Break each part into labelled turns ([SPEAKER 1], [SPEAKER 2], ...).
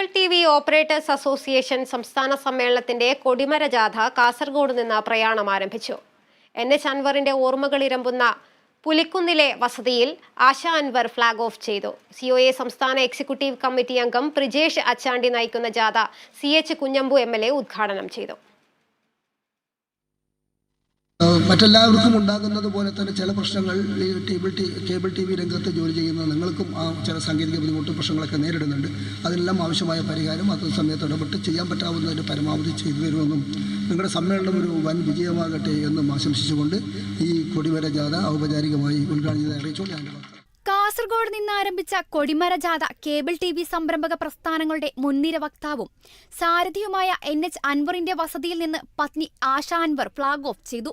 [SPEAKER 1] Cable T V operators association സംസ്ഥാന സമ്മേളനത്തിന്റെ കൊടിമര ജാഥ കാസർഗോഡ് നിന്ന് പ്രയാണം ആരംഭിച്ചു. എൻ. എച്ച്. അൻവറിന്റെ ഓർമ്മകൾ ഇരമ്പുന്ന പുലിക്കുന്നിലെ വസതിയിൽ ആശ അൻവർ ഫ്ളാഗ് ഓഫ് ചെയ്തു. സി ഒ എ സംസ്ഥാന എക്സിക്യൂട്ടീവ് കമ്മിറ്റി അംഗം പ്രിജേഷ് അച്ചാണ്ടി നയിക്കുന്ന ജാഥ C H Kunhambu M L A ഉദ്ഘാടനം ചെയ്തു.
[SPEAKER 2] മറ്റെല്ലാവർക്കും ഉണ്ടാകുന്നത് പോലെ തന്നെ ചില പ്രശ്നങ്ങൾ ഈ cable T cable T V രംഗത്ത് ജോലി ചെയ്യുന്ന നിങ്ങൾക്കും ആ ചില സാങ്കേതിക ബുദ്ധിമുട്ട് പ്രശ്നങ്ങളൊക്കെ നേരിടുന്നുണ്ട്. അതിനെല്ലാം ആവശ്യമായ പരിഹാരം അത് സമയത്ത് ഇടപെട്ട് ചെയ്യാൻ പറ്റാവുന്നതിന്റെ പരമാവധി ചെയ്തു തരുമെന്നും നിങ്ങളുടെ സമ്മേളനം ഒരു വൻ വിജയമാകട്ടെ എന്നും ആശംസിച്ചുകൊണ്ട് ഈ കൊടിവര ജാഥ ഔപചാരികമായി ഉദ്ഘാടനം അറിയിച്ചുകൊണ്ട് ഞാൻ
[SPEAKER 3] കാസർഗോഡ് നിന്ന് ആരംഭിച്ച കൊടിമര ജാഥ കേബിൾ ടി വി സംരംഭക പ്രസ്ഥാനങ്ങളുടെ മുൻനിര വക്താവും സാരഥിയുമായ എൻ എച്ച് അൻവറിന്റെ വസതിയിൽ നിന്ന് പത്നി ആശ അൻവർ ഫ്ളാഗ് ഓഫ് ചെയ്തു.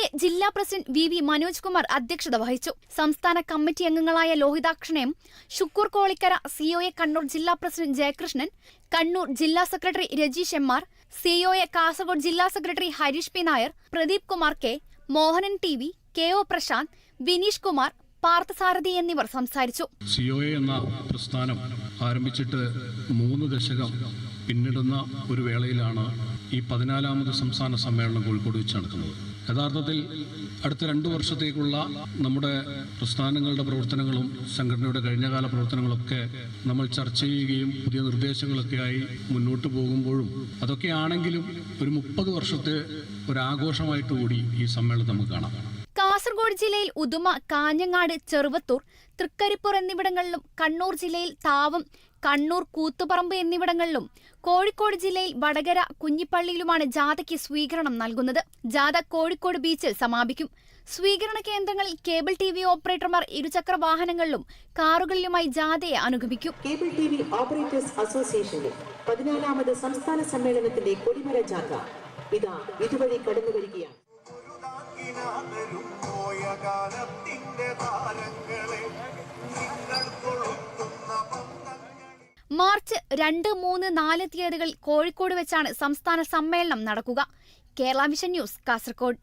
[SPEAKER 3] ജില്ലാ president V V Manoj Kumar അധ്യക്ഷത വഹിച്ചു. സംസ്ഥാന കമ്മിറ്റി അംഗങ്ങളായ ലോഹിതാക്ഷണയും ശുക്കൂർ കോളിക്കര സിഒഎ എ കണ്ണൂർ ജില്ലാ പ്രസിഡന്റ് ജയകൃഷ്ണൻ കണ്ണൂർ ജില്ലാ secretary Rajeesh M R CO A Kasaragod ജില്ലാ secretary Hareesh P Nair Pradeep Kumar K Mohanan T V K O Prashanth Vineesh Kumar Parthasarathy എന്നിവർ സംസാരിച്ചു.
[SPEAKER 4] സിഒഎ എന്ന പ്രസ്ഥാനം ആരംഭിച്ചിട്ട് മൂന്ന് ദശകം പിന്നിടുന്ന ഒരു വേളയിലാണ് ഈ പതിനാലാമത് സംസ്ഥാന സമ്മേളനം കോഴിക്കോട് വെച്ച് നടക്കുന്നത്. യഥാർത്ഥത്തിൽ അടുത്ത രണ്ട് വർഷത്തേക്കുള്ള നമ്മുടെ പ്രസ്ഥാനങ്ങളുടെ പ്രവർത്തനങ്ങളും സംഘടനയുടെ കഴിഞ്ഞകാല പ്രവർത്തനങ്ങളൊക്കെ നമ്മൾ ചർച്ച ചെയ്യുകയും പുതിയ നിർദ്ദേശങ്ങളൊക്കെയായി മുന്നോട്ട് പോകുമ്പോഴും അതൊക്കെയാണെങ്കിലും ഒരു മുപ്പത് വർഷത്തെ ഒരാഘോഷമായിട്ട് കൂടി ഈ സമ്മേളനം നമുക്ക് കാണാം.
[SPEAKER 3] കാസർഗോഡ് ജില്ലയിൽ ഉദുമ കാഞ്ഞങ്ങാട് ചെറുവത്തൂർ തൃക്കരിപ്പൂർ എന്നിവിടങ്ങളിലും കണ്ണൂർ ജില്ലയിൽ താവം കണ്ണൂർ കൂത്തുപറമ്പ് എന്നിവിടങ്ങളിലും കോഴിക്കോട് ജില്ലയിൽ വടകര കുഞ്ഞിപ്പള്ളിയിലുമാണ് ജാഥയ്ക്ക് സ്വീകരണം നൽകുന്നത്. ജാഥ കോഴിക്കോട് ബീച്ചിൽ സമാപിക്കും. സ്വീകരണ കേന്ദ്രങ്ങളിൽ കേബിൾ ടി വി ഓപ്പറേറ്റർമാർ ഇരുചക്ര വാഹനങ്ങളിലും കാറുകളിലുമായി ജാഥയെ അനുഗമിക്കും.
[SPEAKER 5] കേബിൾ ടി വി ഓപ്പറേറ്റേഴ്സ് അസോസിയേഷന്റെ പതിനാലാമത് സംസ്ഥാന സമ്മേളനത്തിന്റെ കൊടിമര ജാഥ. ഇതാ ഇതുവഴി കടന്നു വരികയാണ് ും
[SPEAKER 3] മാർച്ച് രണ്ട് മൂന്ന് നാല് തീയതികളിൽ കോഴിക്കോട് വെച്ചാണ് സംസ്ഥാന സമ്മേളനം നടക്കുക. Kerala vision news Kasaragod